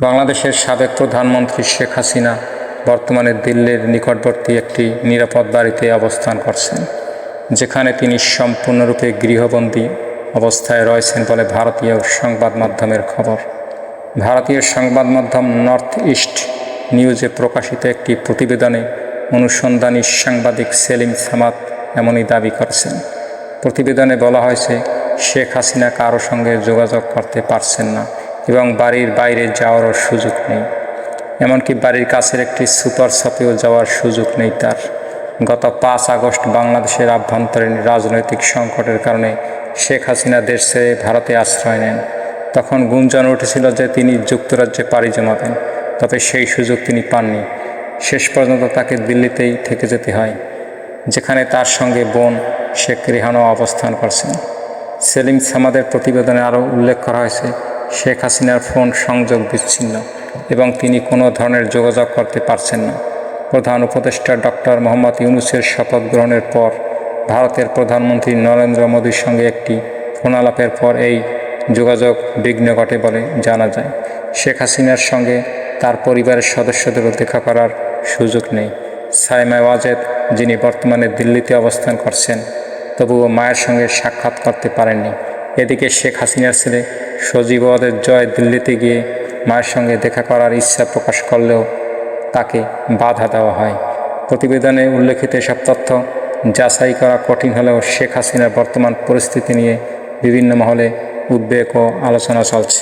বাংলাদেশের সাবেক প্রধানমন্ত্রী শেখ হাসিনা বর্তমানে দিল্লির নিকটবর্তী একটি নিরাপদ বাড়িতে অবস্থান করছেন, যেখানে তিনি সম্পূর্ণরূপে গৃহবন্দী অবস্থায় রয়েছেন বলে ভারতীয় সংবাদ মাধ্যমের খবর। ভারতীয় সংবাদ মাধ্যম নর্থ ইস্ট নিউজে প্রকাশিত একটি প্রতিবেদনে অনুসন্ধানী সাংবাদিক সেলিম সামাদ এমনই দাবি করছেন। প্রতিবেদনে বলা হয়েছে, শেখ হাসিনা কারও সঙ্গে যোগাযোগ করতে পারছেন না। এবং বাড়ির বাইরে যাওয়ারও সুযোগ নেই। এমনকি বাড়ির কাছের একটি সুপার শপেও যাওয়ার সুযোগ নেই তার। গত পাঁচ আগস্ট বাংলাদেশের আভ্যন্তরীণ রাজনৈতিক সংকটের কারণে শেখ হাসিনা দেশ ছেড়ে ভারতে আশ্রয় নেন। তখন গুঞ্জন উঠেছিল যে তিনি যুক্তরাজ্যে পাড়ি জমাবেন, তবে সেই সুযোগ তিনি পাননি। শেষ পর্যন্ত তাকে দিল্লিতেই থেকে যেতে হয়, যেখানে তার সঙ্গে বোন শেখ রেহানও অবস্থান করছেন। সেলিম সামাদের প্রতিবেদনে আরও উল্লেখ করা হয়েছে শেখ হাসিনার ফোন সংযোগ বিচ্ছিন্ন এবং তিনি কোনো ধরনের যোগাযোগ করতে পারছেন না। প্রধান উপদেষ্টা ডক্টর মোহাম্মদ ইউনুসের শপথ গ্রহণের পর ভারতের প্রধানমন্ত্রী নরেন্দ্র মোদীর সঙ্গে একটি ফোনালাপের পর এই যোগাযোগ বিঘ্ন ঘটে বলে জানা যায়। শেখ হাসিনার সঙ্গে তার পরিবারের সদস্যদেরও দেখা করার সুযোগ নেই। সাইমা ওয়াজেদ, যিনি বর্তমানে দিল্লিতে অবস্থান করছেন, তবুও মায়ের সঙ্গে সাক্ষাৎ করতে পারেননি। এদিকে শেখ হাসিনার ছেলে সজীব ওয়াদের জয় দিল্লিতে গিয়ে মায়ের সঙ্গে দেখা করার ইচ্ছা প্রকাশ করলেও তাকে বাধা দেওয়া হয়। প্রতিবেদনে উল্লেখিত এসব তথ্য যাচাই করা কঠিন হলেও শেখ হাসিনার বর্তমান পরিস্থিতি নিয়ে বিভিন্ন মহলে উদ্বেগ ও আলোচনা চলছে।